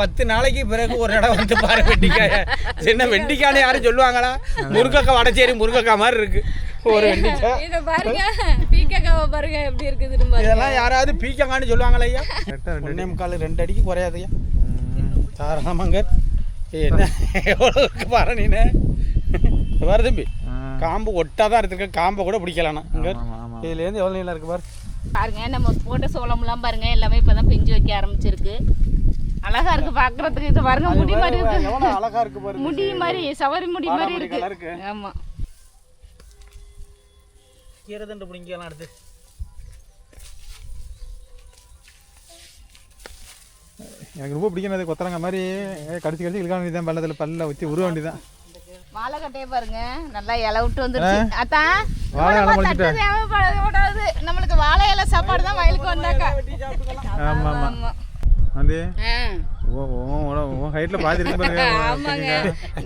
பத்து நாளைக்கு பிறகு ஒரு இடம் வந்து பாரு வெண்டிக்காய. என்ன வெண்டிக்கான்னு யாரும் சொல்லுவாங்களா? முருங்கக்காய் வடச்சேரி முருங்கக்காய் மாதிரி இருக்கு. ஒரு வெண்டிக்காய். இத பாருங்க பீக்கக்காவை பாருங்க எப்படி பாருங்க. இதெல்லாம் யாராவது பீக்கங்கான்னு சொல்லுவாங்களா ஐயா? ஒன்னே முக்கால் ரெண்டு அடிக்கு குறையாதையா தாராளமாங்க என்ன? எவ்வளோ பாரு நீனு. பாரு தம்பி. காம்பு ஒட்டாதான் இருக்கு காம்பை கூட பிடிக்கலாம்னா இங்க. இதுலேருந்து எவ்வளோ நீளம் இருக்கு பாரு. பாருங்க நம்ம போட்ட சோளம்லாம் பாருங்க எல்லாமே இப்பதான் பிஞ்சு வைக்க ஆரம்பிச்சிருக்கு. அழகா இருக்கு பாக்குறதுக்கு. இது பாருங்க முடி மாதிரி இருக்கு. அழகா இருக்கு பாரு முடி மாதிரி சவரி முடி மாதிரி இருக்கு. ஆமா. கீரை தண்டு பிடிக்கலாம் அடுத்து. எனக்கு ரொம்ப பிடிக்கும் அது கொத்தரங்க மாதிரி. கடிச்சு கடிச்சு இழுக்க வேண்டியதான் பள்ளத்தில் பல்ல வச்சு உருவ வேண்டியதான் வாழை கட்டையை பாருங்க. நல்லா இலை விட்டு வந்துருச்சு. தேவைப்படாது நம்மளுக்கு வாழை இலை சாப்பாடு தான் வயலுக்கு வந்தாக்கா. ஆமாம் ஆமா. வந்து ஆ. ஓ உன் ஹைட்டில் பாதி இருக்கு பாருங்க. ஆமாங்க.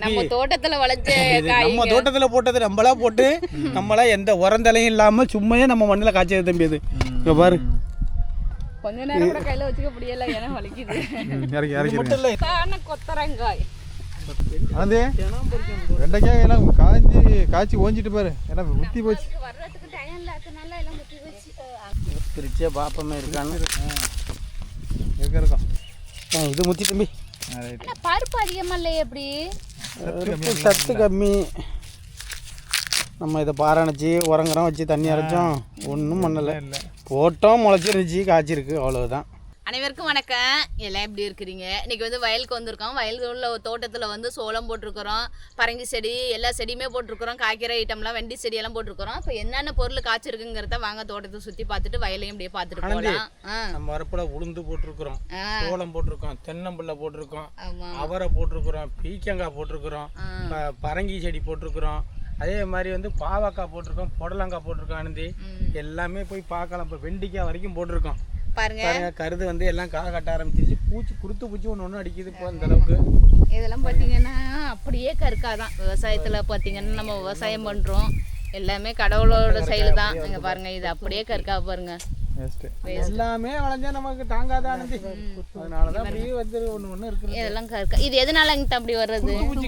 நம்ம தோட்டத்துல வளைச்ச நம்ம தோட்டத்துல போட்டது நம்மளா போட்டு நம்மளா எந்த உரந்தலையும் இல்லாம சும்மையே நம்ம மண்ணில் காய்ச்சது தம்பி அது. இங்க பாரு. கொஞ்ச நேரம் கூட கையில வச்சுக்க முடியல ஏன்னா வலிக்குது. ம், இறக்கி இறக்கி மட்டும் இல்லை. இருங்க. தான கொத்தரங்காய் வந்து வெண்டைக்காய் எல்லாம் காய்ச்சி காய்ச்சி ஓஞ்சிட்டு பாரு. எல்லாம் முத்தி போச்சு. பிரிச்சே பாப்பமே இருக்கான்னு. இருக்க இருக்கும்? ஆ, இது முத்தி தம்பி. பருப்பு அதிகமா இல்லையே எப்படி? சத்து கம்மி நம்ம இதை பாரணைச்சி உரங்குறம் வச்சு தண்ணி அரைச்சோம். ஒன்றும் பண்ணலை. இல்லை. போட்டோம் முளைச்சிருந்துச்சு காய்ச்சிருக்கு அவ்வளவுதான். அனைவருக்கும் வணக்கம். எல்லாம் எப்படி இருக்கிறீங்க? இன்னைக்கு வந்து வயலுக்கு வந்திருக்கோம். வயலுக்கு உள்ள தோட்டத்தில் வந்து சோளம் போட்டிருக்கிறோம். பரங்கி செடி எல்லா செடியுமே போட்டிருக்கிறோம். காய்கறி ஐட்டம்லாம் வெண்டி செடியெல்லாம் போட்டிருக்கிறோம். இப்போ என்னென்ன பொருள் காய்ச்சிருக்குங்கிறத வாங்க தோட்டத்தை சுற்றி பார்த்துட்டு வயலையும் அப்படியே பார்த்துட்டு போகலாம் நம்ம வரப்புல உளுந்து போட்டிருக்கிறோம். சோளம் போட்டிருக்கோம். தென்னம்பிள்ளை போட்டிருக்கோம். அவரை போட்டிருக்கிறோம். பீக்கங்காய் போட்டிருக்கிறோம். பரங்கி செடி போட்டிருக்கிறோம். அதே மாதிரி வந்து பாவக்காய் போட்டிருக்கோம். புடலங்காய் போட்டிருக்கோம் ஆனந்தி. எல்லாமே போய் பார்க்கலாம். இப்போ வெண்டிக்காய் வரைக்கும் போட்டிருக்கோம். பாருங்க. கருது வந்து எல்லாம் காய் கட்ட ஆரம்பிச்சிருச்சு. பூச்சி குருத்து பூச்சி ஒன்று ஒன்று அடிக்குது இப்போ இந்த அளவுக்கு. இதெல்லாம் பார்த்தீங்கன்னா அப்படியே கருக்காதான். விவசாயத்தில் பார்த்தீங்கன்னா நம்ம விவசாயம் பண்ணுறோம் எல்லாமே கடவுளோட செயல் தான் இங்கே பாருங்க இது அப்படியே கருக்கா பாருங்க. எல்லாமே வளைஞ்சா நமக்கு தாங்காத ஆனந்தி அதனால தான் அப்படியே வந்து ஒன்று ஒன்று இருக்குது. இதெல்லாம் கருக்கா. இது எதனால இங்கிட்ட அப்படி வர்றது? பூச்சி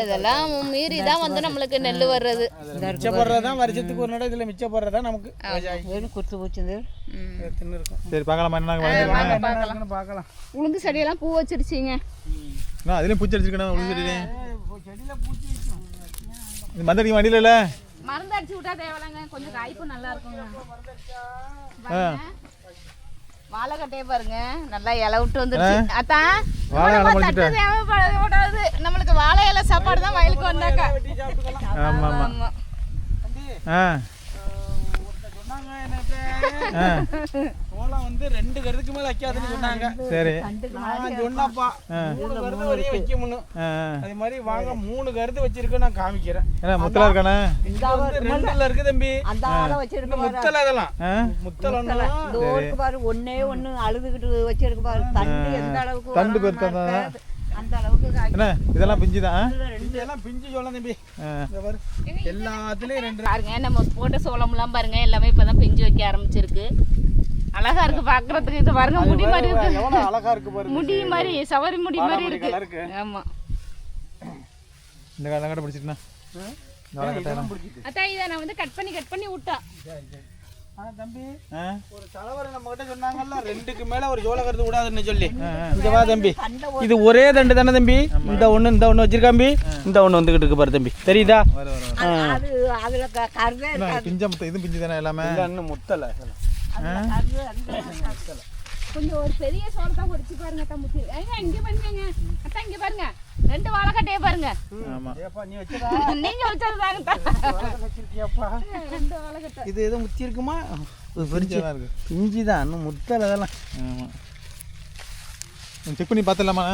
இதெல்லாம் மீறி தான் வந்து நம்மளுக்கு நெல் வர்றது. மிச்சப்படுறதான் வருஷத்துக்கு ஒரு நடம் இதில் மிச்சப்படுறதா நமக்கு. குத்து இருக்கும் சரி பார்க்கலாமா. இருக்குன்னு பார்க்கலாம். உளுந்து செடியெல்லாம் பூ வச்சிருச்சிங்க. அதுலேயும் பூச்சி அடிச்சிருக்கேன் உளுந்துட்டு செடியில் பூச்சி மந்தடிக்க வண்டியில் மருந்து அடிச்சு விட்டா தேவலைங்க கொஞ்சம் காய்ப்பு நல்லா இருக்குங்க. வாழைக்கட்டையை பாருங்க. நல்லா இலை விட்டு வந்துருச்சு அத்தான் தேவைப்படாது நம்மளுக்கு வாழை இலை சாப்பாடு தான் வயலுக்கு வந்தாக்கா. ஆமா ஆ. சோளம் வந்து ரெண்டு கருதுக்கு மேல வைக்காதுன்னு சொன்னாங்க. சரி. நான் சொன்னப்பா மூணு கருது வரையும் ஆ. அதே மாதிரி வாங்க மூணு கருது வச்சிருக்கேன் நான் காமிக்கிறேன். முத்தலா இருக்கானே? இது வந்து ரெண்டுல இருக்கு தம்பி. முத்தல அதெல்லாம் முத்தல பாரு ஒன்னே ஒண்ணு அழுதுகிட்டு வச்சிருக்கு பாரு. தண்டு எந்த அளவுக்கு தண்டு பெருத்தா. என்ன இதெல்லாம் பிஞ்சு தான் பிஞ்சு எல்லாம் பிஞ்சு சோளம் தம்பி. ஆ. இங்க பாரு. எல்லாத்துலயும் ரெண்டு. பாருங்க நம்ம போட்ட சோளம்லாம் பாருங்க எல்லாமே இப்பதான் பிஞ்சு வைக்க ஆரம்பிச்சிருக்கு. அழகா இருக்கு பாக்குறதுக்கு. இது பாருங்க முடி மாதிரி இருக்கு. அழகா இருக்கு பாரு முடி மாதிரி சவரி முடி மாதிரி இருக்கு. ஆமா. இந்த கடை கடை பிடிச்சிட்டுனா இதெல்லாம் பிடிச்சிட்டு அத்தா இதை நான் வந்து கட் பண்ணி கட் பண்ணி தம்பி ஆ? ஒரு தலைவர் நம்ம கிட்ட சொன்னாங்கல்ல ரெண்டுக்கு மேல ஒரு சோள கருது விடாதுன்னு சொல்லி. வா தம்பி. இது ஒரே தண்டு தானே தம்பி? இந்த ஒண்ணு இந்த ஒண்ணு வச்சிருக்காம்பி இந்த ஒண்ணு வந்துகிட்டு இருக்கு பாரு தம்பி. தெரியுதா? கருவே என்ன பிஞ்சா தானே எல்லாமே? முத்தல. கொஞ்சம் ஒரு பெரிய சோளத்தை பொடிச்சு பாருங்க முத்தி ஏங்க இங்க பாருங்க. அத்தா இங்க பாருங்க. ரெண்டு வாழைக்கட்டையே பாருங்க. ஆமா. ஏப்பா நீ வச்சதா? நீங்க வச்சது தாங்க வச்சிருக்கியாப்பா? ரெண்டு வாழைக்கட்டை. இது எதுவும் முத்தி இருக்குமா? இது பிஞ்சா தான் இருக்கு. பிஞ்சு தான். இன்னும் முத்தல அதெல்லாம். ஆமா. செக் பண்ணி பார்த்துடலாமா?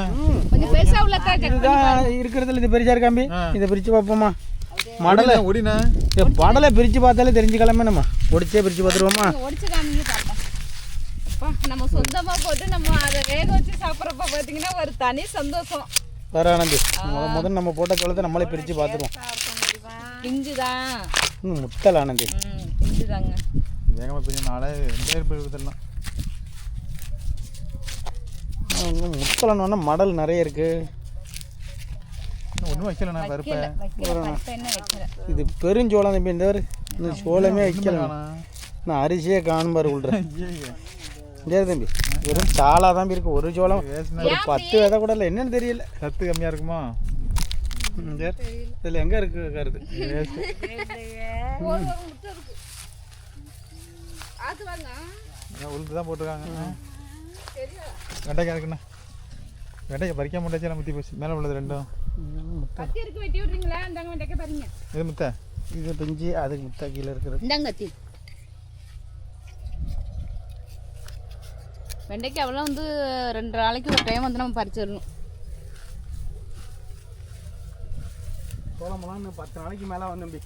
கொஞ்சம் பெருசா உள்ளதா இதுதான் இருக்கிறதுல இது பெருசா இருக்காம்பி. இதை பிரிச்சு பார்ப்போமா? மடலை. ஒடினா படலை பிரிச்சு பார்த்தாலே தெரிஞ்சுக்கலாமே நம்ம. ஒடிச்சே பிரிச்சு பார்த்துருவோமா? ஒடிச்சு காமிங்க நம்ம சொந்தமா போட்டு நம்ம அதை வேக வச்சு சாப்பிட்றப்ப பார்த்தீங்கன்னா ஒரு தனி சந்தோஷம். வேற ஆனந்தி முத முதல்ல நம்ம போட்ட சோளத்தை நம்மளே பிரிச்சு பார்த்துருவோம். பிஞ்சு தான் இன்னும் முத்தல் ஆனந்தி. ம் பிஞ்சு தாங்க வேகமாக பிஞ்சு நாளே ரெண்டு பேர் போய் வித்துடலாம் இன்னும் முத்தலன்னு மடல் நிறைய இருக்கு. ஒன்றும் வைக்கலண்ணா பருப்பை. என்ன வைக்கிற இது பெருஞ்சோளம் தம்பி இந்த. இந்த சோளமே வைக்கல. காணோம். நான் அரிசியே காணும் பாரு உள்ள ஐயையே. சரி தம்பி. வெறும் தாளா தான் இருக்கு ஒரு சோளம். ஒரு பத்து விதை கூட இல்லை என்னன்னு தெரியல. சத்து கம்மியாக இருக்குமா? சரி. இதுல எங்க இருக்கு கருது? உளுந்து தான் போட்டிருக்காங்க. வெண்டைக்காய் இருக்குண்ணா. வெண்டைக்காய் பறிக்காம முட்டாச்சு முத்தி போச்சு. மேலே உள்ளது ரெண்டும். வெட்டி விடுறீங்களா? இந்தாங்க வெண்டைக்க பாருங்க. இது முத்த. இது பிஞ்சு அதுக்கு முத்தா கீழே இருக்கிறது இந்தாங்க கத்தி வெண்டைக்காவெல்லாம் வந்து ரெண்டு நாளைக்கு ஒரு டைம் வந்து நம்ம பறிச்சிடணும். சோளமெல்லாம் இன்னும் பத்து நாளைக்கு மேலே ஆகும் தம்பி.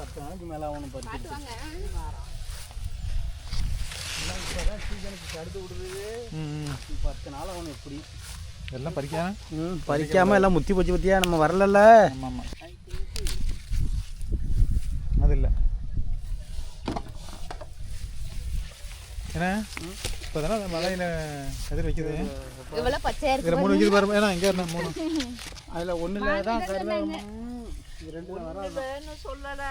பத்து நாளைக்கு மேலே ஆகணும் பறிச்சு கடுத்து விடுறது. பத்து நாள் ஆகணும் எப்படி? எல்லாம் பறிக்காம? ம் பறிக்காம எல்லாம் முத்தி போச்சு பத்தியா? நம்ம வரலல்ல. ஆமாம். ஆமாம் அது இல்லை ஏன்னா இப்போ தானே அந்த மலையில் கதிர் வைக்குது? இதில் மூணு வைக்குது பாருங்க ஏன்னா இங்கே மூணு. அதில் ஒன்றில் தான் ரெண்டு சொல்லல.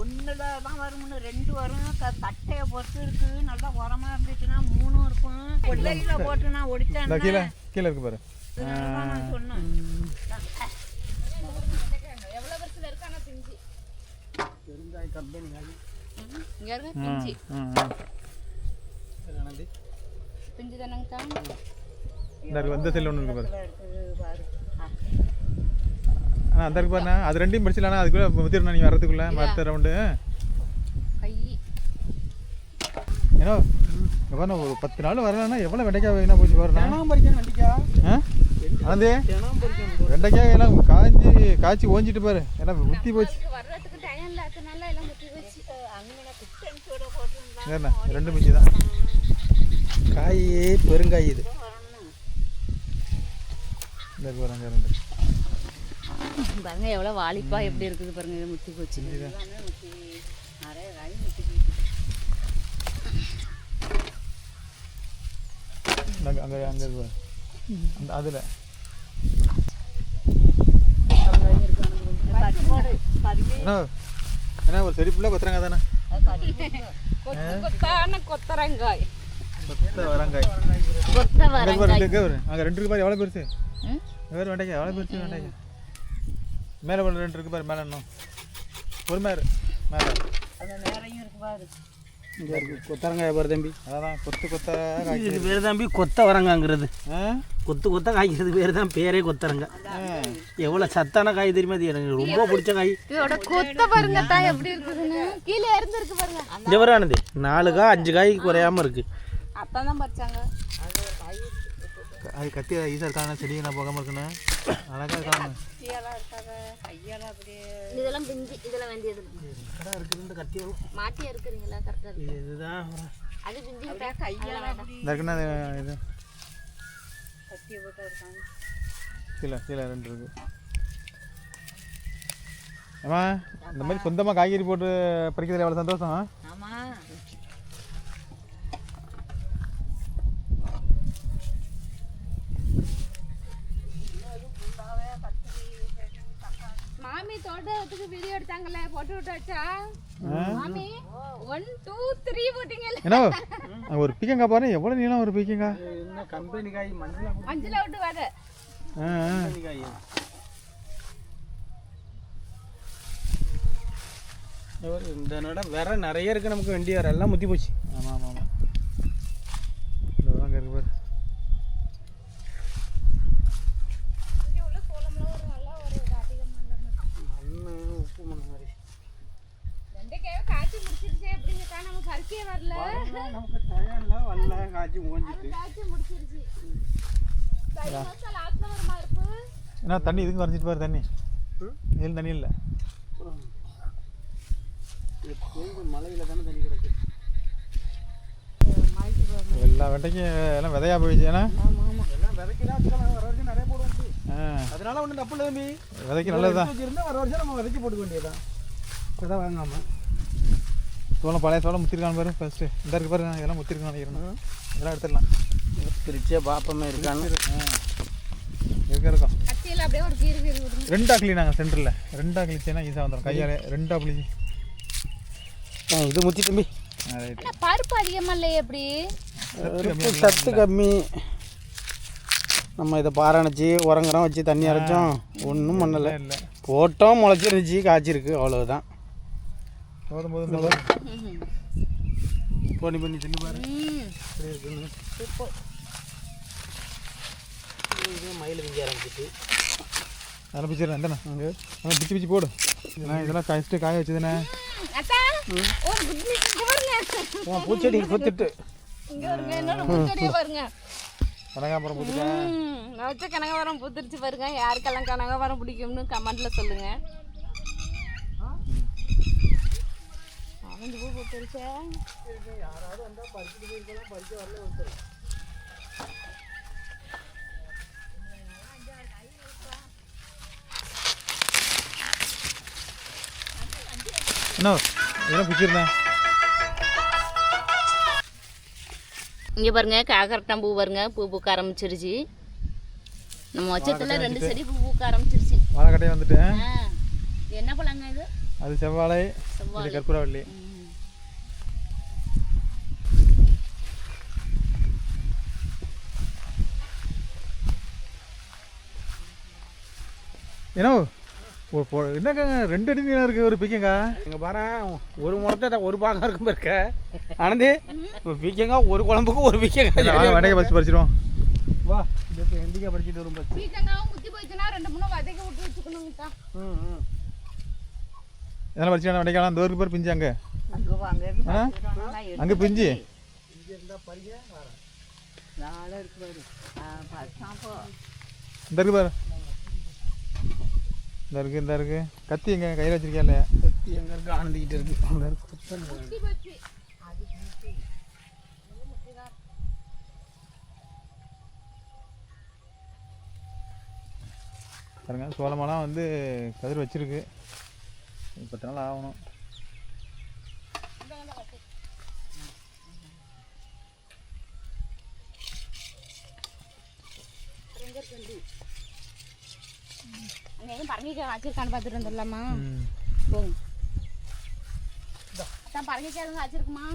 ஒண்ணுல தான் வரும்னு ரெண்டு வரும். தட்டையை பொறுத்து இருக்கு. நல்லா உரமா இருந்துச்சுன்னா மூணும் இருக்கும். கொள்ளையில போட்டு நான் ஒடிச்சேன். கீழே கீழே இருக்கு பாரு. நான் சொன்னேன். எவ்வளவு வருஷத்துல இருக்கு ஆனா பிஞ்சு பெருங்காய கம்பெனி மாதிரி இங்க இருக்கு பிஞ்சு பிஞ்சு தானங்க தான் இந்த ஒன்று இருக்கு பாரு. இருக்குது பாரு ஆ. ஆ அந்த இருக்கு பாருண்ணா. அது ரெண்டையும் படிச்சிடலாம் அதுக்குள்ளே முத்திரண்ணா நீங்கள் வரதுக்குள்ளே மற்ற ரவுண்டு கை. ஏன்னா பாருண்ணா ஒரு பத்து நாள் வரலன்னா எவ்வளோ வெண்டைக்காய் வீணாக போச்சு ஆ? ஆனந்தி? வெண்டைக்காய் எல்லாம் காய்ச்சி காய்ச்சி ஓஞ்சிட்டு பாரு. எல்லாம் முத்தி போச்சு. சரிண்ணா ரெண்டு மிஞ்சி தான். காய் பெருங்காய் இது. இந்த ரெண்டு. பாருங்க எவ்வளவு வாலிப்பா எப்படி இருக்குது பாருங்க இது முத்தி போச்சு. நிறைய காய் முத்தி அங்கே அங்கே அந்த அதில். என்ன ஒரு செடி ஃபுல்லாக கொத்துறாங்க தானே கொத்தரங்காய் கொத்த வரங்காய். கொத்த அங்கே ரெண்டு பாரு. எவ்வளோ பெருசு? வேறு வெண்டைக்காய். எவ்வளோ பெருசு வெண்டைக்காய்? மேலே ஒரு ரெண்டு இருக்கு பாரு மேலே இன்னும். ஒரு மேரு மேலே இங்கே இருக்கு கொத்தரங்காய் பாரு தம்பி. அதான் கொத்து கொத்த இது பேர் தம்பி கொத்த வரங்காங்கிறது கொத்து கொத்த காய்க்கிறது பேர் தான் பேரே கொத்தரங்க. எவ்வளோ சத்தான காய் தெரியுமா அது எனக்கு ரொம்ப பிடிச்ச காய். இதோட கொத்த பாருங்க தான் எப்படி இருக்குதுன்னு. கீழே இருந்து இருக்கு பாருங்க. நாலு காய் அஞ்சு காய் குறையாம இருக்கு. அத்தான் தான் பறிச்சாங்க. அது கத்தி ஈஸியாக இருக்காங்க செடி நான் போகாமல் இருக்குண்ணே அழகாக இருக்காங்க கையெல்லாம் இருக்காத கையெல்லாம் அப்படியே. இதெல்லாம் பிஞ்சு இதெல்லாம் வேண்டியது. கடை இருக்குது இந்த கத்தி மாட்டியா இருக்கிறீங்களா கரெக்டா இருக்கு. இதுதான் அது பிஞ்சு கையெல்லாம் இருக்குண்ணா இது- கத்தியை போட்டு இருக்காங்க. கீழே கீழே ரெண்டு இருக்கு. ஏம்மா இந்த மாதிரி சொந்தமாக காய்கறி போட்டு பறிக்கிறதுல எவ்வளோ சந்தோஷம்? ஆமா. மாமி தோட்டத்துக்கு வீடியோ எடுத்தாங்கல்ல போட்டு விட்டு வச்சா? மாமி ஒன் டூ த்ரீ போட்டீங்கல்ல ஏன்னா அங்கே ஒரு பீக்கங்காய் பாரு எவ்வளோ நீளம் ஒரு பீக்கங்காய்? என்ன கம்பெனி காய் மஞ்சள் அஞ்சுல விட்டு வர. இந்த நடம் வேற நிறைய இருக்கு நமக்கு வெண்டி வேற. எல்லாம் முத்தி போச்சு. ஆமாம் ஆமாம் ஆமாம் இந்த அங்கே இருக்கு பாரு மண்ணு உப்பு மண் மாதிரி வெண்டைக்காய காய்ச்சி முடிச்சிருச்சு எப்படிங்கக்கா நம்ம பறிக்கவே வரல நமக்கு டயம்ல வரல காய்ச்சி ஓஞ்சிட்டு காய்ச்சி முடிச்சிருச்சு தை மாசம் லாஸ்ட்ல வருமா இருப்பு ஏன்னா தண்ணி இதுக்கு வரைஞ்சிட்டு பாரு தண்ணி. இதில் தண்ணி இல்லை. மலையில தானே தண்ணி கிடக்கு. எல்லா வெண்டைக்கும் எல்லாம் விதையா போயிடுச்சு. ஏன்னா? அதனால ஒன்றும் தப்பு இல்லை தம்பி. விதைக்கு நல்லது தான் வச்சிருந்தா வர வருஷம் நம்ம விதைச்சு போட்டுக்க வேண்டியதுதான். விதை வாங்காம. சோளம் பழைய சோளம் முத்திருக்கான் பாரு ஃபர்ஸ்ட்டு இந்த இருக்கு பாரு இதெல்லாம் முத்திருக்கான் நினைக்கிறேன் இதெல்லாம் எடுத்துடலாம். பிரிச்சே பாப்பமே இருக்கான்னு. அப்படியே ஒரு கீறு கீறு விடுங்க ரெண்டா கிளினாங்க சென்டரில் ரெண்டா கிழிச்சேன்னா ஈஸியாக வந்துடும் கையால் ரெண்டா கிழிச்சு ஆ, இது முத்தி தம்பி. பருப்பு அதிகமாக இல்லையே எப்படி? சத்து கம்மி நம்ம இதை பாரணைச்சி உரங்குறம் வச்சு தண்ணி அரைச்சோம். ஒன்றும் பண்ணலை. இல்லை. போட்டோம் முளைச்சிருந்துச்சு காய்ச்சிருக்கு. அவ்வளவுதான். போதும் போதும் போதும். பண்ணி பண்ணி தின்னு பாரு. மயில் விங்க ஆரம்பிச்சிட்டு. அதெல்லாம் பிச்சிடுறேன் எந்தண்ணா அங்கே அதான் பிச்சு பிச்சு போடு நான் இதெல்லாம் காய்ச்சிட்டு காய வச்சதுண்ணே பூச்செடி கொத்துட்டு கனகாம்பரம் போட்டுட்டேன் ம், நான் வச்ச கனகாவரம் பூத்துருச்சு பாருங்க யாருக்கெல்லாம் கனகாவரம் பிடிக்கும்னு கமெண்ட்ல சொல்லுங்க அவன் பூ பூத்துருச்சே என்ன இதெல்லாம் பிச்சிருந்தேன் இங்க பாருங்க காக்கரட்டான் பூ பாருங்க பூ பூக்க ஆரம்பிச்சிருச்சு. நம்ம வச்சத்துல ரெண்டு செடி பூ பூக்க ஆரம்பிச்சிருச்சு. வாழைக்கட்டையை வந்துட்டேன் என்ன பழங்க இது? அது செவ்வாழை. இது கற்பூரவள்ளி ம். ஒரு பொ- என்னங்க ரெண்டு அடி நீளம் இருக்கு ஒரு பிக்கங்க. இங்க பாரு ஒரு முளத்தை ஒரு பாகம் இருக்கும் இருக்க ஆனந்தி இப்போ பீக்கங்க ஒரு குழம்புக்கு ஒரு பீக்கங்க. வடையை பறிச்சு பறிச்சிருவோம். வா இப்போ எண்டிக்கா படிச்சுட்டு வரும் பச்சு பீக்கங்காவும் முத்தி போயிடுச்சுன்னா ரெண்டு மூணு வதக்கி விட்டு வச்சுக்கணுங்கக்கா ம் பறிச்சு வடைக்கலாம் அந்த ஒரு பேர் பிஞ்சு அங்கே. அங்கே பிஞ்சு. நாளை இருக்கு பாரு. ஆ, பறிச்சான் போ இந்த இருக்கு பாரு. இந்த இருக்கு இந்த இருக்கு. கத்தி எங்க கையில் வச்சிருக்கியா இல்லையா? சுத்தி எங்க இருக்கு? ஆனந்திக்கிட்டு இருக்கு. அங்க இருக்கு. பாருங்க சோளமெல்லாம் வந்து கதிர் வச்சிருக்கு. பத்து நாள் ஆகணும். எதுவும் பரங்கிக்காய் வச்சிருக்கான்னு பார்த்துட்டு வந்துடலாமா. போங்க. அதான் பரங்கிக்காய் எதுவும் வச்சிருக்குமா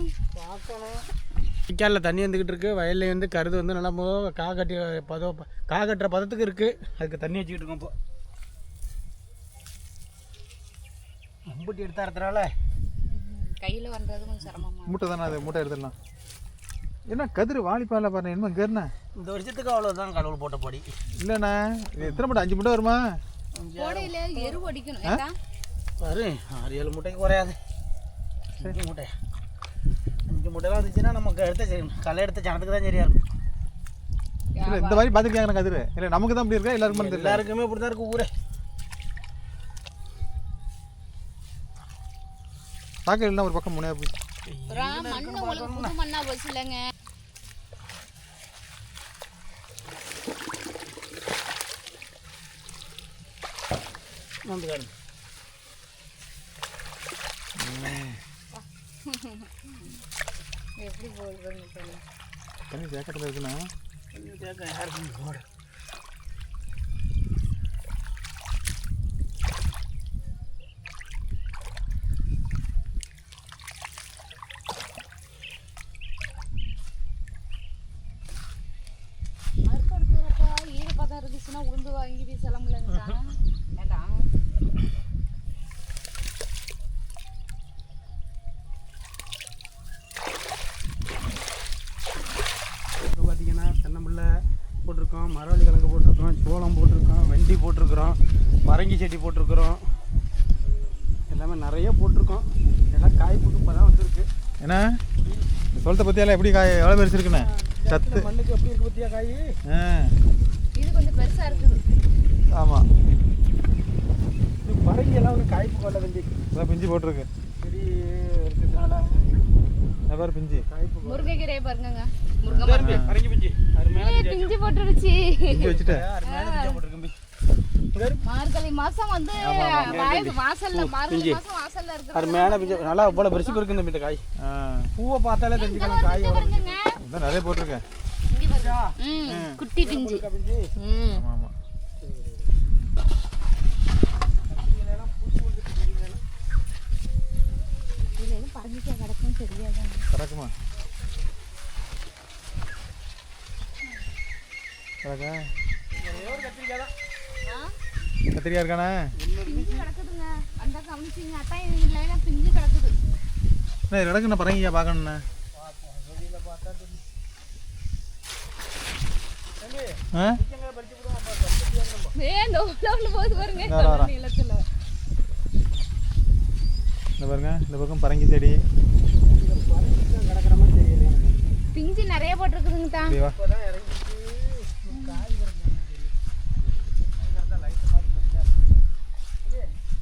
வாய்க்காலில் தண்ணி வந்துக்கிட்டு இருக்கு. வயல்ல வந்து கருது வந்து நல்லா கா கட்டி பதம் கா கட்டுற பதத்துக்கு இருக்கு. அதுக்கு தண்ணி வச்சுக்கிட்டு இருக்கோம் இப்போ. அம்புட்டி எடுத்தாரத்துனால கையில் வர்றது கொஞ்சம் சிரமமா மூட்டை தானே அது? மூட்டை எடுத்துடலாம். என்ன கதிர் வாலிப்பால பாருங்க என்ன? கேருண்ணா இந்த வருஷத்துக்கு அவ்வளோதான் கடவுள் போட்ட பொடி. இல்லைண்ணா இது எத்தனை மூட்டை? அஞ்சு மூட்டை வருமா? கோடையில எரு அடிக்கணும் பாரு ஆறு ஏழு மூட்டைக்கு குறையாது. அஞ்சு மூட்டை. அஞ்சு மூட்டைலாம் வந்துச்சுன்னா நமக்கு எடுத்த சரி- களை எடுத்த சனத்துக்கு தான் சரியா இருக்கும். இல்லை இந்த மாதிரி பார்த்துருக்காங்க கதிர். இல்லை நமக்கு தான் இப்படி இருக்கா? எல்லாருக்கும் தெரியல. எல்லாருக்குமே இப்படி தான் இருக்கு ஊரே. தாக்கல் இல்லைன்னா ஒரு பக்கம் முனையா போய் மண்ணா போச்சு இல்லைங்க வந்து காடு. எப்படி தெரியல. தண்ணி ஜாக்கெட்டில் இருக்குண்ணா. கேட்க யாருக்கும் போட அறுப்பு எடுக்கிறப்ப ஈரப்பதம் இருந்துச்சுன்னா உளுந்து வாங்கி வீசலாம் இல்லைங்கக்கா வேண்டாம் இப்போ பார்த்தீங்கன்னா தென்னம்பிள்ளை போட்டிருக்கோம் மரவள்ளி கிழங்கு போட்டிருக்கோம் சோளம் போட்டிருக்கோம் வெண்டி போட்டிருக்கிறோம் பரங்கி செடி போட்டிருக்கிறோம் எல்லாமே நிறைய போட்டிருக்கோம் எல்லாம் காய்ப்புக்கு இப்போ தான் வந்திருக்கு ஏன்னா சோளத்தை பற்றியெல்லாம் எப்படி காய் எவ்வளோ பெருசு இருக்குண்ணே சத்து. மண்ணுக்கு எப்படி இருக்கு பத்தியா காய்? இது கொஞ்சம் பெருசா இருக்குது. ஆமாம் இது பரங்கி எல்லாம் வந்து காய்ப்பு கொள்ள வெண்டி இதான் பிஞ்சு போட்டிருக்கு. செடி இருக்கிறதுனால எவ்வாறு பிஞ்சு. முருங்கை முருங்கைக்கீரையை பாருங்கங்க. முருங்கை மரம் பரங்கி பிஞ்சு. அருமையான ஏய், பிஞ்சு போட்டுருச்சு பிஞ்சு வச்சுட்டேன் அருமையான பிஞ்சா போட்டிருக்கு. மார்கழி மாசம் வந்து வாய் வாசல்ல மார்கழி மாசம் வாசல்ல இருக்கிற அருமையான பிஞ்சு. நல்லா இவ்வளோ பெருசு இருக்கு இந்த காய். பூவை பார்த்தாலே தெரிஞ்சுக்கலாம் காய் இதான் நிறைய போட்டிருக்கேன். இங்க பாருங்க. ம் குட்டி பிஞ்சு. ம். ஆமாம் ஆமாம் இதுல எதுவும் பறந்துச்சா கிடக்கும் தெரியாது கிடக்குமா கிடக்கா பிஞ்சு கிடக்குது. என்ன கிடக்கு நான் பரங்கியா பார்க்கணுண்ணே இந்த பாருங்க. இந்த பாருங்க இந்த பக்கம் பரங்கி செடி. பிஞ்சு நிறைய போட்டிருக்குதுங்க தான் இப்படி வா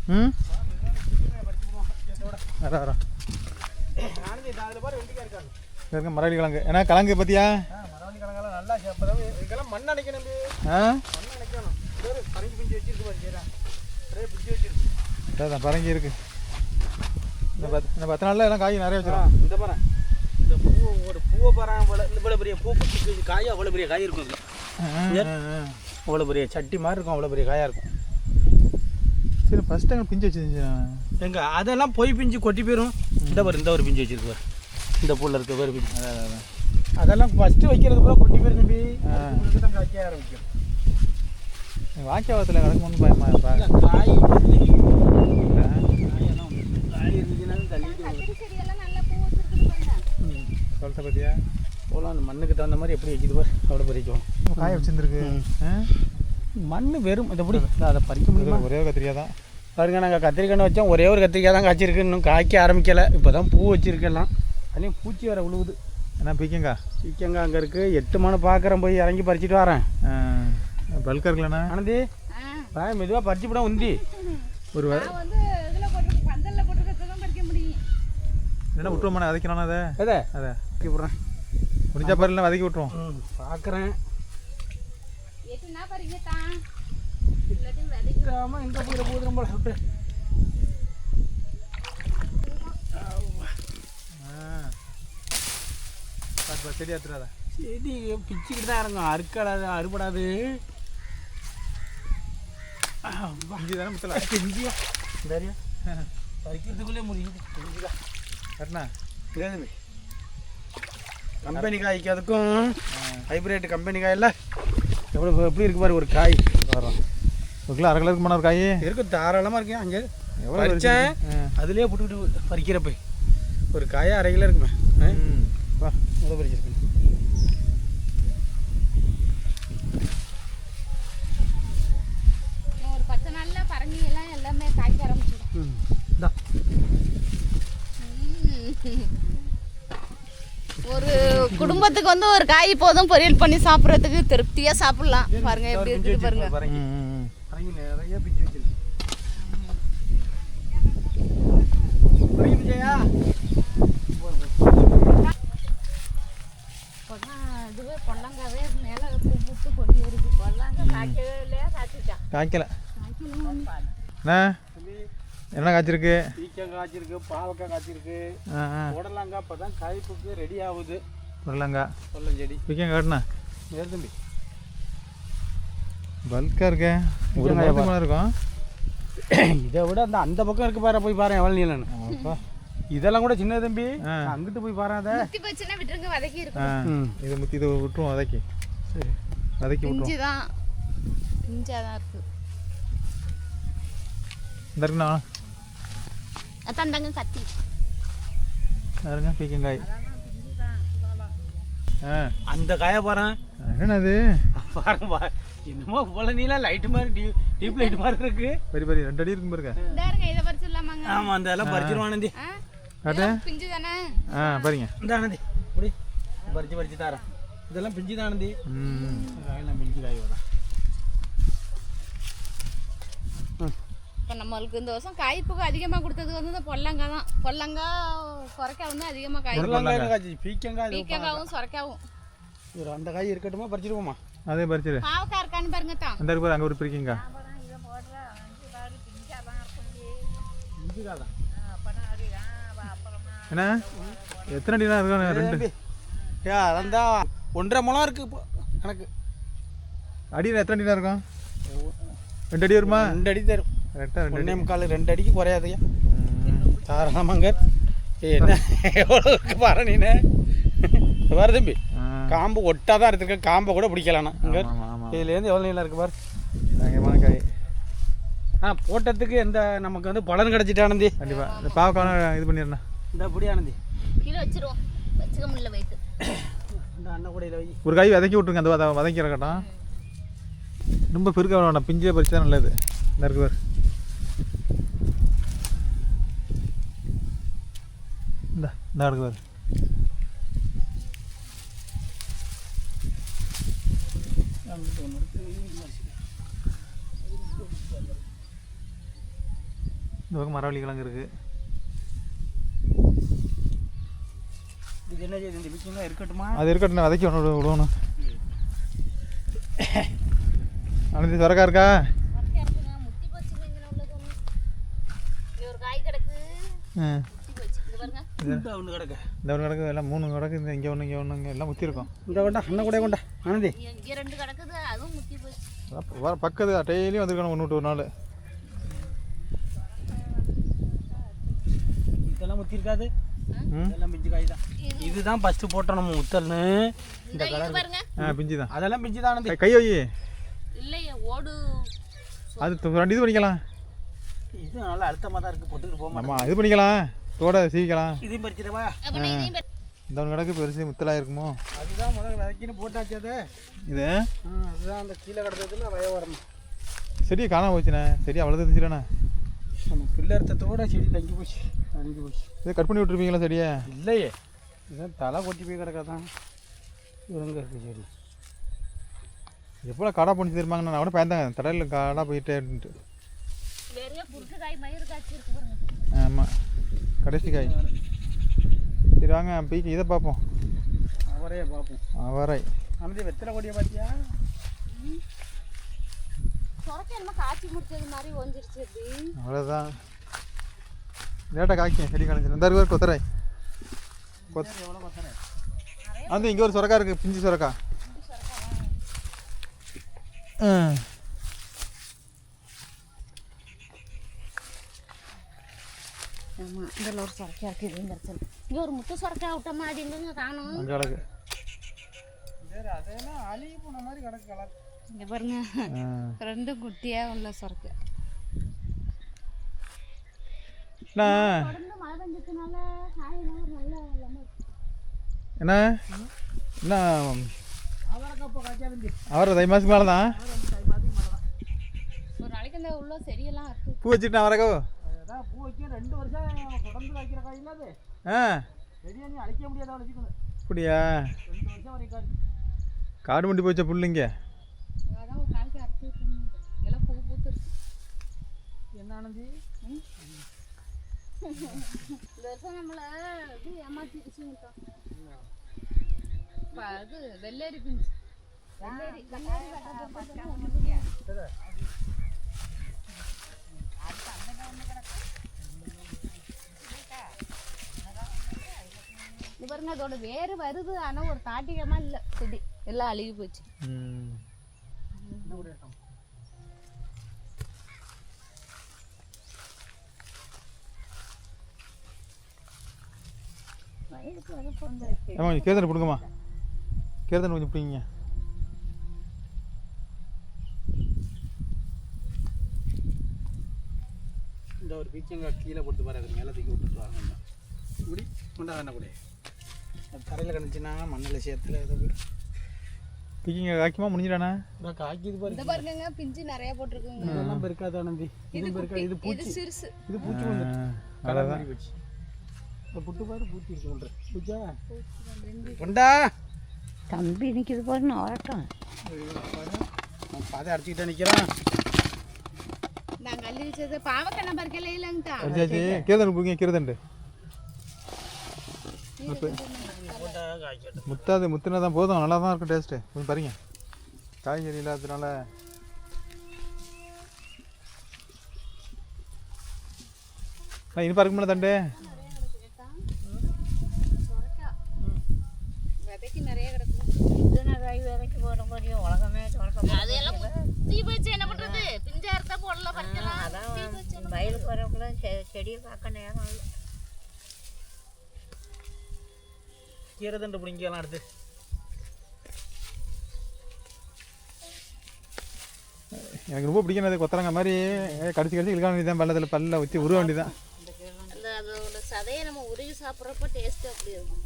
ம் வரா வரா பாரு இருக்க மரவள்ளி கிழங்கு ஏன்னா கிழங்கு பார்த்தியா மரவள்ளி கிழங்கெல்லாம் நல்லா சேப்பதான் இதுக்கெல்லாம் மண் அணைக்கணும் தம்பி. ஆ மண் அணைக்கணும் வேறு பறங்கி பிஞ்சு வச்சிருக்கு பாரு பிஞ்சு வச்சிருக்கு அதான் பரங்கி இருக்கு இந்த பத்து இந்த பத்து நாளில் எல்லாம் காய் நிறைய வச்சிடும் இந்த பாரு இந்த பூ ஒரு பூவை பாருங்க போல இவ்வளோ பெரிய பூ காய் அவ்வளோ பெரிய காய் இருக்கும். அவ்வளோ பெரிய சட்டி மாதிரி இருக்கும் அவ்வளோ பெரிய காயாக இருக்கும் சரி ஃபஸ்ட் டைம் பிஞ்சு வச்சிருந்துச்சு. எங்க அதெல்லாம் பொய் பிஞ்சு கொட்டி போயிடும் இந்த பாரு இந்த ஒரு பிஞ்சு வச்சிருக்கு பாரு. இந்த பூவில் இருக்க வேறு பிஞ்சு. அதெல்லாம் ஃபஸ்ட்டு வைக்கிறது கூட கொட்டி போயிரும் தம்பி. காய்க்க ஆரம்பிக்கும். வாக்கியாவத்தில் கிடக்குமோன்னு பயமா காய். சொல்லிட்ட பார்த்தியா போலாம் அந்த மண்ணுக்கு தகுந்த மாதிரி எப்படி வைக்கிது பாரு. அவ்வளோ பறிக்கும் காய வச்சிருந்துருக்கு. மண் வெறும். இதை எப்படி அதை பறிக்க முடியுமா? ஒரே ஒரு கத்திரிக்காய் தான். பாருங்க நாங்கள் கத்திரிக்காய் வச்சோம். ஒரே ஒரு கத்திரிக்காய் தான் காய்ச்சிருக்கு. இன்னும் காய்க்க ஆரம்பிக்கலை. இப்போ தான் பூ வச்சிருக்கலாம் அதுலேயும் பூச்சி வேற விழுவுது என்ன பீக்கங்கா? சீக்கிரங்க அங்கே இருக்குது எட்டு மணி பார்க்குறேன் போய் இறங்கி பறிச்சிட்டு வரேன். பல்காக இருக்கலண்ணா ஆனந்தி பா மெதுவாக பறிச்சு விட உந்தி. ஒரு நான் என்ன விட்டுருவோம்ண்ணா வதக்கணும் அதை. எதை? அதை. வதக்கி விட்றேன். முடிஞ்சா பாருல வதக்கி விட்டுருவோம். பார்க்குறேன் எங்கே போயிட போகுது நம்மள விட்டு செடி ஏற்றுறாத செடி பிச்சுக்கிட்டு தான் இறங்கும். அறுக்கடாது அறுபடாது. இஞ்சி தானே முத்தல? இஞ்சியா? சரியா பறிக்கிறதுக்குள்ளே முடியுது இஞ்சி தான் இதாது கம்பெனி காய்க்கு அதுக்கும் ஹைப்ரிட் கம்பெனி காயில் எவ்வளோ எப்படி இருக்கு பாரு ஒரு காய். வரோம் ஒரு கிலோ அரை கிலோக்கு போன ஒரு காய். இருக்கு தாராளமாக இருக்கேன் அங்கே எவ்வளோ பறிச்சேன் அதுலேயே போட்டுக்கிட்டு பறிக்கிறப்ப. ஒரு காய் அரை கிலோ இருக்குமே? வா எவ்வளோ பறிச்சிருக்கேன் இன்னும் ஒரு பத்து நாள்ல பரங்கி எல்லாம் எல்லாமே காய்க்க ஆரம்பிச்சிடும் ம் இந்தா ஒரு குடும்பத்துக்கு வந்து ஒரு காய் போதும் பொரியல் பண்ணி சாப்பிட்றதுக்கு திருப்தியா சாப்பிடலாம். பாருங்க எப்படி இருக்குது பாருங்க. நிறைய பிஞ்சு வச்சிருக்கு. காய்க்கல. என்ன? என்ன காய்ச்சிருக்கு? பீக்காய் காய்ச்சிருக்கு பாவக்காய் காய்ச்சிருக்கு. ஆ ஆ. உடலாங்க இப்போ தான் காய்ப்புக்கு ரெடி ஆகுது. உருளங்கா சொல்லம் செடி. பிக்கங்க காட்டுண்ணா. நேர் தம்பி? பல்காக இருக்கே. ஒரு மேலே இருக்கும். இதை விட அந்த அந்த பக்கம் இருக்கு பாரு போய் பாரு எவ்வளோ நீலன்னு அப்பா. இதெல்லாம் கூட சின்ன தம்பி. அங்கிட்டு போய் பாரு அதை. இது முத்தி இது விட்டுருவோம் வதக்கி. சரி. வதக்கி விட்டுருவோம். பிஞ்சு தான் பிஞ்சா தான் இருக்கு. இந்த இருக்குண்ணா. அத்தாண்டாங்க கத்தி. பாருங்க பீக்கங்காய். அந்த காயை பாரு என்னண்ணா அது பாருங்க பா என்னமோ போல நீலாம் லைட்டு மாதிரி டியூப் லைட் மாதிரி இருக்கு. பெரிய பெரிய ரெண்டு அடி இருக்கும் பாருங்க. இந்தாருங்க இதை பறிச்சிடலாமாங்க? ஆமா அந்த எல்லாம் பறிச்சிருவான் ஆனந்தி. ஆ. காட்டு இதெல்லாம் பிஞ்சு தானே? ஆ பாருங்க. இந்த ஆனந்தி இப்படி பறிச்சு பறிச்சு தரேன். இதெல்லாம் பிஞ்சு தான் ஆனந்தி. ம் காயெல்லாம் பிஞ்சு காய் வர இப்போ நம்மளுக்கு இந்த வருஷம் காய்ப்புக்கு அதிகமாக கொடுத்தது வந்து இந்த பொல்லங்காய் தான். பொல்லங்காய் சொரக்காய் வந்து அதிகமாக காய் பீக்கங்காய் பீக்கங்காவும் சொரக்காவும். ஒரு அந்த காய் இருக்கட்டுமா? பறிச்சிருவோமா அதே பறிச்சிரு பாவக்காய் இருக்கான்னு பாருங்க தான் அந்த இருக்கு பாரு அங்கே ஒரு பிரிக்கிங்க என்ன? எத்தனை அடிலாம் இருக்கும் ரெண்டு. ஏ அதான் ஒன்றரை முளம் இருக்கு இப்போ கணக்கு அடி எத்தனை அடி இருக்கும்? ரெண்டு அடி வருமா? ரெண்டு அடி தரும். கரெக்டாக ரெண்டு முக்கால் ரெண்டு அடிக்கு குறையாதையா. தாராளமாங்க ஏய், என்ன? எவ்வளோ பாரு நீனு? பாரு தம்பி. காம்பு ஒட்டாதான் தான் எடுத்துருக்கேன் காம்பை கூட பிடிக்கலாண்ணா. இங்கே. இதுலேருந்து எவ்வளோ நீளம் இருக்கு பாரு. பயங்கரமான காய் ஆ போட்டதுக்கு எந்த நமக்கு வந்து பலன் கிடச்சிட்டானந்தி. கண்டிப்பாக இந்த பாவக்கான இது பண்ணிடுறேன். இந்த அப்படி ஆனந்தி. கீழே வச்சிருவோம். வச்சுக்க முடியல வைத்து இந்த அன்னக்கூடையில் வை. ஒரு காய் வதக்கி விட்ருங்க அந்த வத வதக்கி இறக்கட்டும் ரொம்ப பெருக்க வேண்டாம் பிஞ்சே பறிச்சு தான் நல்லது. இந்த இருக்கு பாரு. இந்த இருக்கு பாரு இந்த பக்கம் மரவள்ளி கிழங்கு இருக்குது இது என்ன செய்யுது இந்த பிச்சிங்க இருக்கட்டுமா அது இருக்கட்டும் வதக்கி ஒன்று விடுவோம் அனந்தி சொரக்கா இருக்கா ஆ முத்தி போச்சு இது பாருங்க இந்த. ஒன்று கிடக்கு. இந்த ஒன்று கிடக்கு எல்லாம் மூணு கிடக்கு இந்த இங்கே ஒன்று இங்கே ஒன்று இங்கே எல்லாம் முத்தி இருக்கும் இந்த கொண்டா அன்னக்கூடைய கொண்டா. ஆனந்தி. இங்க- இங்க ரெண்டு கிடக்குது அதுவும் முத்தி போச்சு. அதான் வர பக்கத்து டெய்லியும் வந்திருக்கணும் ஒன்று விட்டு ஒரு நாள். இதெல்லாம் முத்தி இருக்காது ம்? இதெல்லாம் பிஞ்சு காய் தான் இதுதான் ஃபஸ்ட்டு போட்டோம் நம்ம முத்தல்னு. இந்த ஆ பிஞ்சு தான் அதெல்லாம் பிஞ்சு தான் கை- வை. இல்லையே ஓடு. அது ரெண்டு இது பண்ணிக்கலாம். இது நல்லா அழுத்தமாக தான் இருக்குது பொத்துக்கிட்டு போக மாட்டேன் நம்ம இது பண்ணிக்கலாம். தோட சீவிக்கலாம் இதையும் பறிச்சிடவா? இந்த ஒன்று கிடக்கு பெருசு முத்தலாக இருக்குமோ? அதுதான் முதல்ல விதைக்கின்னு போட்டாச்சு அது. இது? அதுதான் அந்த கீழே கிடந்ததுல வய வரணும் செடியை காணாம போச்சுண்ணே. செடி அவ்வளோ இருந்துச்சுலண்ணே நம்ம பில்லறுத்தத்தோட செடி தங்கி போச்சு அழிஞ்சு போச்சு. இதை கட் பண்ணி விட்டுருப்பீங்களா செடியை? இல்லையே. இதான் தலை கொட்டி போய் கிடக்காதான் இவங்க இருக்கு செடி? எப்போ காடா பண்ணி தருமாங்க நான் கூட பயந்தாங்க. தடையில் காடா போயிட்டேன்ட்டு. நிறைய புருக்கு காய் மயிறு காய்ச்சி இருக்கு பாருங்க. ஆமாம் கடைசி காய். சரி வாங்க பீக்கு இதை பார்ப்போம். அவரே பார்ப்போம். அவரை. அனந்தி வெத்தலை கொடியை பார்த்தியா? காய்ச்சி முடிச்சது மாதிரி ஒஞ்சிருச்சு அப்படி அவ்வளோதான் லேட்டாக காய்க்கும் செடி காய்ச்சி இந்த இருக்கு கொத்தரை. அந்த இங்கே ஒரு சுரக்கா இருக்குது பிஞ்சு சுரக்கா. ஆ. ஆமா இதில் ஒரு சொரக்கா இருக்கு இது இந்த இடத்துல இங்கே ஒரு முட்டை சொரக்கா விட்டோமா அது எங்கங்க காணும் அங்கே கிடக்கு சரி அதெல்லாம் அழுகி போன மாதிரி கிடக்கு கலர் இங்கே பாருங்க ரெண்டு குட்டியாக உள்ள சொரக்கா என்ன என்ன அவரை தை மாதத்துக்கு மேலே தான் ஒரு நாளைக்கு இந்த உள்ள செடியெல்லாம் இருக்கு பூ வச்சுட்டு அவரக்கோ பூ வைக்க ரெண்டு வருஷம் தொடர்ந்து காய்க்கிற காய் இல்லாது ஆ. செடியை நீ அழிக்க முடியாத வச்சுக்கணும் அப்படியா? ரெண்டு வருஷம் வரைக்கும் காய் காடு மண்டி போச்ச புல்லுங்க அதான் ஒரு நாளைக்கு அறுத்து விட்டுருங்க எல்லாம் பூ பூத்துருச்சு. என்ன ஆனந்தி? இந்த வருஷம் நம்மளை இது ஏமாத்திடுச்சு அது வெள்ளேரி பிஞ்சு. வெள்ளேரி இது பாருங்க அதோட வேறு வருது ஆனா ஒரு தாட்டிகமா இல்ல செடி. எல்லாம் அழுகி போச்சு. கேதனை பிடுங்கம்மா கேதனை கொஞ்சம் பிடிங்க இந்த ஒரு பீச்சங்க கீழே போட்டு பாரு அது மேலே தூக்கி விட்டுட்டு வாங்க. இப்படி கொண்டா வேணா கூட. தரையில் கிடந்துச்சுன்னா மண்ணில் சேத்துல ஏதோ போயிடும். பிக்கிங்க காய்க்குமா? முடிஞ்சிடாண்ணா இதான் காய்க்குது பாரு. இந்த பாருங்க பிஞ்சு நிறைய போட்டிருக்குங்க. இதெல்லாம் பெருக்காது ஆனந்தி. இது பெருக்கா இது இது பூச்சி. சிறுசு. இது பூச்சி வந்து மாதிரி போச்சு. புட்டு பாரு பூச்சி இருக்கு ஒன்று. பூச்சா? கொண்டா. தம்பி நிற்கிது பாருன்னு வரட்டும் பாதை அடிச்சுக்கிட்டே நிற்கிறான் இல்லைங்கட்டா அடிச்சாச்சு கேதனை பிடிங்க கீரதண்டு முத்தாது முத்துனா தான் போதும் நல்லா தான் இருக்கும் டேஸ்ட்டு கொஞ்சம் பாருங்க காய்கறி இல்லாததுனால இனிப்பா இருக்குமா தண்டு நிறைய அதெல்லாம் தீ வச்சு என்ன பண்றது? பிஞ்சா இருந்தா போடல பறிக்கலாம். வயலுக்கு வரக்குள்ள செடியை பார்க்க நேரம் இல்லை கீரை தண்டு பிடிங்கலாம் அடுத்து. எனக்கு ரொம்ப பிடிக்கும் அது கொத்தரங்க மாதிரி கடிச்சு கடிச்சு இழுக்க வேண்டியதான் பள்ளத்தில் பல்ல ஊற்றி உருவ வேண்டியதான் அந்த அதோட சதையை நம்ம உருகி சாப்பிட்றப்ப டேஸ்ட்டு அப்படி இருக்கும்.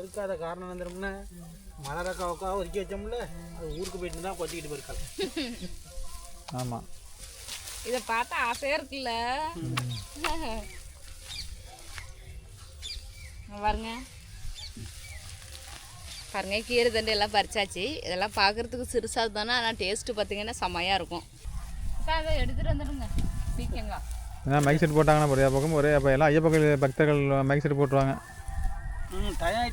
இருக்காத காரணம் வந்துடும்னா மலரக்கா உக்கா ஒதுக்கி வச்சோம்ல அது ஊருக்கு போயிட்டு தான் கொத்திக்கிட்டு போயிருக்காங்க ஆமாம் இதை பார்த்தா ஆசையா இருக்குல்ல? பாருங்க. பாருங்க கீரை தண்டு எல்லாம் பறிச்சாச்சு. இதெல்லாம் பார்க்கறதுக்கு சிறுசாக தானே ஆனால் டேஸ்ட்டு பார்த்தீங்கன்னா செமையாக இருக்கும். அதை எடுத்துகிட்டு வந்துடுங்க. பீக்கங்க ஏன்னா மைக் செட் போட்டாங்கன்னா ஒரே பக்கம் ஒரே அப்போ எல்லாம் ஐயப்ப கோயில் பக்தர்கள் மைக் செட் போட்டுருவாங்க. ம் டயம்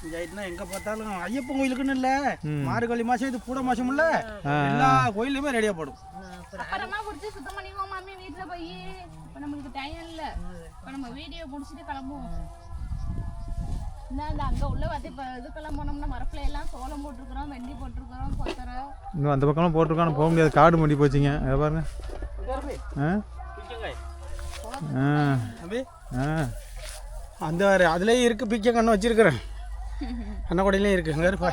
இங்கே ஆயிட்டுனா எங்கே பார்த்தாலும் ஐயப்பன் கோயிலுக்குன்னு இல்லை. மார்கழி மாதம் இது கூட மாதம் இல்லை. எல்லா கோயிலுமே ரெடியாக போடும். அப்புறமா பிடிச்சி சுத்தம் பண்ணிக்குவோம் மாமி வீட்டில் போய். இப்போ நம்மளுக்கு டைம் இல்லை. இப்போ நம்ம வீடியோ முடிச்சுட்டு கிளம்புவோம். இந்த அந்த அங்கே உள்ள வந்து இப்போ இதுக்கெல்லாம் போனோம்னா மரப்பில் எல்லாம் சோளம் போட்டிருக்கிறோம் வெண்டி போட்டிருக்கிறோம் கொத்தரை. இன்னும் அந்த பக்கம்லாம் போட்டிருக்கோம் போக முடியாது. காடு மூடி போச்சுங்க. அதை பாருங்க. ஆ. பீக்கங்காய் ஆ. அந்த அதுலேயும் இருக்குது பீக்கங்கன்னு வச்சிருக்கிறேன். அன்னக்கொடையிலையும் இருக்குது இங்கே இருப்பா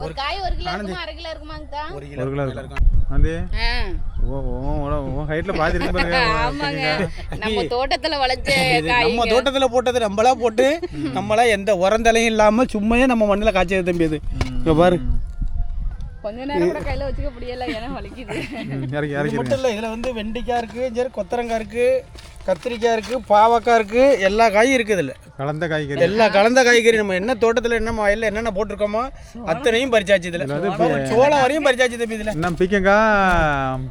ஒரு காய் ஒரு கிலோ இருக்குமா? அரை கிலோ இருக்குமாங்கக்கா ஒரு ஒரு கிலோ இருக்கும். வந்து ஓ ஓ ஹைட்டில் பாதி இருக்கு பாருங்க. ஆமாங்க. நம்ம தோட்டத்துல வளைச்ச இது காய் நம்ம தோட்டத்துல போட்டது நம்மளா போட்டு நம்மளா எந்த உரந்தலையும் இல்லாம சும்மையே நம்ம மண்ணில் காய்ச்சது தம்பி அது இங்க பாரு. கொஞ்ச நேரம் கூட கையில வச்சுக்க முடியல ஏன்னா வலிக்குது. ம், இறக்கி இது இறக்கி மட்டும் இல்லை இதில் வந்து வெண்டைக்காய் இருக்கு சரி கொத்தரங்காய் இருக்கு. கத்திரிக்காய் இருக்கு பாவக்காய் இருக்கு எல்லா காயும் இருக்குது இதில். கலந்த காய்கறி. எல்லா கலந்த காய்கறி நம்ம என்ன தோட்டத்தில் என்ன வயல்ல என்னென்ன போட்டிருக்கோமோ அத்தனையும் பறிச்சாச்சு இதில். சோளம் வரையும் பறிச்சாச்சு தம்பி இதில். என்ன பீக்கங்காய்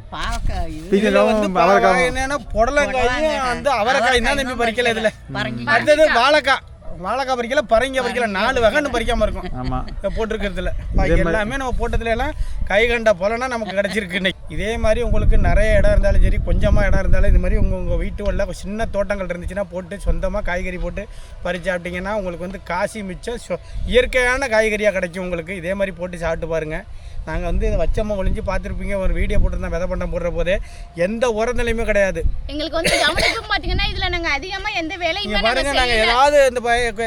பாவக்காய் என்னன்னா புடலங்காயும் வந்து அவரைக்காய் தான் தம்பி பறிக்கல இதுல. அடுத்தது வாழைக்காய். வாழைக்காய் பறிக்கல பரங்கிக்காய் பறிக்கல நாலு வகைன்னு பறிக்காம இருக்கும். ஆமாம் போட்டிருக்கிறதுல. எல்லாமே நம்ம போட்டதுல எல்லாம் கை கண்ட பலனா நமக்கு கிடைச்சிருக்கு இன்னைக்கு. இதே மாதிரி உங்களுக்கு நிறைய இடம் இருந்தாலும் சரி கொஞ்சமாக இடம் இருந்தாலும் இந்த மாதிரி உங்கள் உங்கள் வீட்டு உள்ள சின்ன தோட்டங்கள் இருந்துச்சுன்னா போட்டு சொந்தமாக காய்கறி போட்டு பறிச்சு சாப்பிட்டீங்கன்னா உங்களுக்கு வந்து காசி மிச்சம் சொ- இயற்கையான காய்கறியாக கிடைக்கும் உங்களுக்கு. இதே மாதிரி போட்டு சாப்பிட்டு பாருங்கள் நாங்கள் வந்து இதை வச்சம்மா ஒளிஞ்சு பார்த்துருப்பீங்க. ஒரு வீடியோ போட்டிருந்தோம் விதை பண்ண போடுற போதே. எந்த உரநிலையுமே கிடையாது. எங்களுக்கு வந்து கவனிக்கும் பாத்தீங்கன்னா இதுல நாங்க அதிகமா எந்த வேலையுமே பாருங்க நாங்கள் ஏதாவது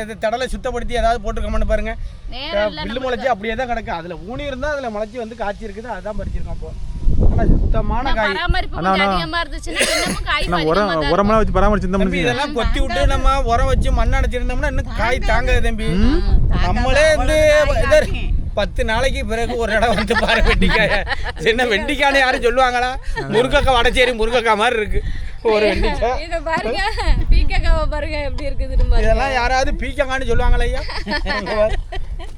இந்த தடலை சுத்தப்படுத்தி ஏதாவது போட்டிருக்கோமான்னு பாருங்க. பில்லு முளைச்சி அப்படியே தான் கிடக்கு. அதில் ஊனி இருந்தால் அதில் முளைச்சி வந்து காய்ச்சி இருக்குது. அதான் பறிச்சிருக்கோம் ஆனால் சுத்தமான காய். உரமெல்லாம் வச்சு வச்சுக்கோங்க. இதெல்லாம் கொத்தி விட்டு நம்ம உரம் வச்சு மண் அடைச்சிருந்தோம்னா இன்னும் காய் தாங்காது. தம்பி. நம்மளே வந்து பத்து நாளைக்கு பிறகு ஒரு இடம் வந்து பாரு வெண்டிக்காய். என்ன வெண்டிக்காய்னு யாரும் சொல்லுவாங்களா? முருங்கக்காய் வடச்சேரி முருங்கக்காய் மாதிரி இருக்கு. ஒரு வெண்டிக்காய். பாருங்க. பீக்கக்காவை பாருங்க எப்படி பாருங்க. இதெல்லாம் யாராவது பீக்கங்கான்னு சொல்லுவாங்களா ஐயா?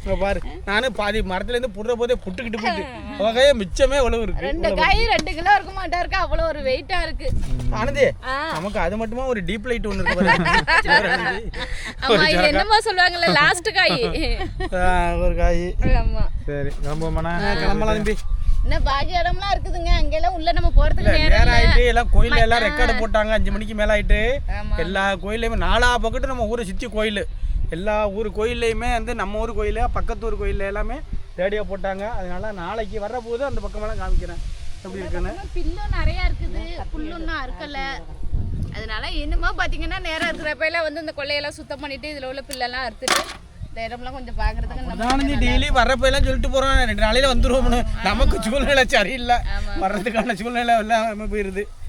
இங்க பாரு. நானும் பாதி மரத்துலேருந்து புடுற போதே புட்டுக்கிட்டு போயிட்டு வகையே மிச்சமே உழவு இருக்கு. ரெண்டு காய் ரெண்டு கிலோ இருக்க மாட்டா இருக்கு? அவ்வளவு ஒரு வெயிட்டா இருக்கு. ஆனந்தி ஆ. நமக்கு அது மட்டுமா ஒரு டீப் லைட் ஒன்று இருக்கு. ஆமா இது என்னமோ சொல்லுவாங்கல்ல லாஸ்ட் காய். ஒரு காய். ஆமா. சரி கிளம்புவோமாண்ணா? கிளம்பலாம் தம்பி. இன்னும் பாக்கி இடம்லாம் இருக்குதுங்க. அங்கெல்லாம் உள்ள நம்ம போறதுக்கு நேரம் ஆயிட்டு எல்லாம் கோயில்ல எல்லாம் ரெக்கார்டு போட்டாங்க. அஞ்சு மணிக்கு மேல ஆயிட்டு. எல்லா கோயில்லையுமே நாலா பக்கத்து நம்ம ஊரை சுற்றி கோயில். எல்லா ஊர் கோயில்லையுமே வந்து நம்ம ஊர் கோயில் பக்கத்து ஊர் கோயில்ல எல்லாமே ரேடியோ போட்டாங்க. அதனால நாளைக்கு வர்ற போது அந்த பக்கமெல்லாம் காமிக்கிறேன். எப்படி இருக்குன்னு? பில்லும் நிறைய இருக்குது. புல்லும் தான் அறுக்கல. அதனால இன்னுமா பாத்தீங்கன்னா நேரம் இருக்கிறப்ப வந்து இந்த கொள்ளையெல்லாம் சுத்தம் பண்ணிட்டு இதுல உள்ள பில்லெல்லாம் அறுத்துட்டு இந்த இடம்லாம் கொஞ்சம் நானந்தி டெய்லி வர்றப்ப எல்லாம் சொல்லிட்டு போறோம் ரெண்டு நாளையில வந்துருவோம்னு. நமக்கு சூழ்நிலை சரியில்லை. வர்றதுக்கான சூழ்நிலை எல்லாம் போயிருது.